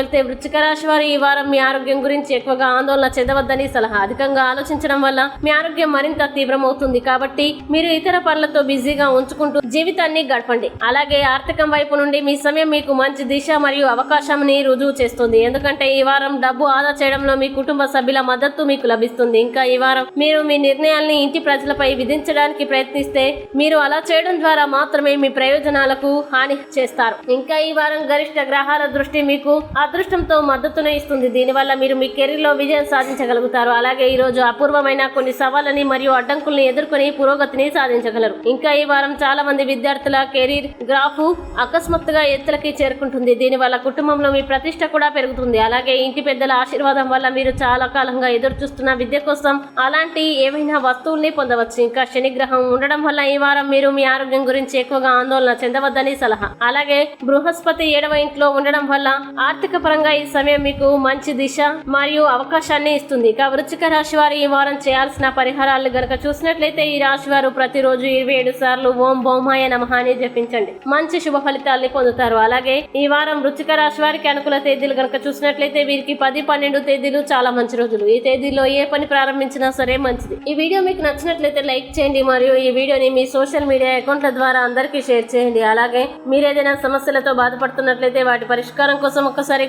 వెళ్తే వృచ్చిక రాశి వారు ఈ వారం మీ ఆరోగ్యం గురించి ఎక్కువగా ఆందోళన చెందవద్దని సలహా అధికంగా ఆలోచించడం వల్ల మీ ఆరోగ్యం మరింత తీవ్రమవుతుంది కాబట్టి మీరు ఇతర పనులతో బిజీగా ఉంచుకుంటూ జీవితాన్ని గడపండి. అలాగే ఆర్థికం వైపు నుండి మీ సమయం మీకు మంచి దిశ మరియు అవకాశంని రుజువు చేస్తుంది. ఎందుకంటే ఈ వారం డబ్బు ఆదా చేయడంలో మీ కుటుంబ సభ్యుల మద్దతు మీకు లభిస్తుంది. ఇంకా ఈ వారం మీరు మీ నిర్ణయాల్ని ఇంటి ప్రజలపై విధించడానికి ప్రయత్నిస్తే మీరు అలా చేయడం ద్వారా మాత్రమే మీ ప్రయోజనాలకు హాని చేస్తారు. ఇంకా ఈ వారం గరిష్ట గ్రహాల దృష్టి మీకు అదృష్టంతో మద్దతును ఇస్తుంది. దీనివల్ల మీరు మీ కెరీర్లో విజయం సాధించగలుగుతారు. అలాగే ఈ రోజు అపూర్వమైన కొన్ని సవాళ్ళని మరియు అడ్డంకుల్ని ఎదుర్కొని పురోగతిని సాధించగలరు. ఇంకా ఈ వారం చాలా మంది విద్యార్థుల కెరీర్ గ్రాఫ్ అకస్మాత్తుగా ఎత్తులకి చేరుకుంటుంది. దీనివల్ల కుటుంబంలో మీ ప్రతిష్ట కూడా పెరుగుతుంది. అలాగే ఇంటి పెద్దల ఆశీర్వాదం వల్ల మీరు చాలా కాలంగా ఎదురు చూస్తున్న విద్య కోసం అలాంటి ఏవైనా వస్తువుల్ని పొందవచ్చు. ఇంకా శనిగ్రహం ఉండడం వల్ల ఈ వారం మీరు మీ ఆరోగ్యం గురించి ఎక్కువగా ఆందోళన చెందవద్దని సలహా. అలాగే బృహస్పతి ఏడవ ఇంట్లో ఉండడం వల్ల ఆర్థిక పరంగా ఈ సమయం మీకు మంచి దిశ మరియు అవకాశాన్ని ఇస్తుంది. ఇక వృచ్చిక రాశి వారు ఈ వారం చేయాల్సిన పరిహారాలు గనక చూసినట్లయితే ఈ రాశి వారు ప్రతిరోజు ఇరవై ఏడు సార్లు ఓం భౌమాయ నమః అని జపించండి. మంచి శుభ ఫలితాల్ని పొందుతారు. అలాగే ఈ వారం వృచ్చిక రాశి వారికి అనుకూల తేదీలు గనక చూసినట్లయితే వీరికి పది పన్నెండు తేదీలు చాలా మంచి రోజులు. ఈ తేదీలో ఏ పని ప్రారంభించినా సరే మంచిది. ఈ వీడియో మీకు నచ్చినట్లయితే లైక్ చేయండి మరియు ఈ వీడియోని మీ సోషల్ మీడియా అకౌంట్ల ద్వారా అందరికీ షేర్ చేయండి. అలాగే మీరు ఏదైనా సమస్యలతో బాధపడుతున్నట్లయితే వాటి పరిష్కారం కోసం ఒక్కసారి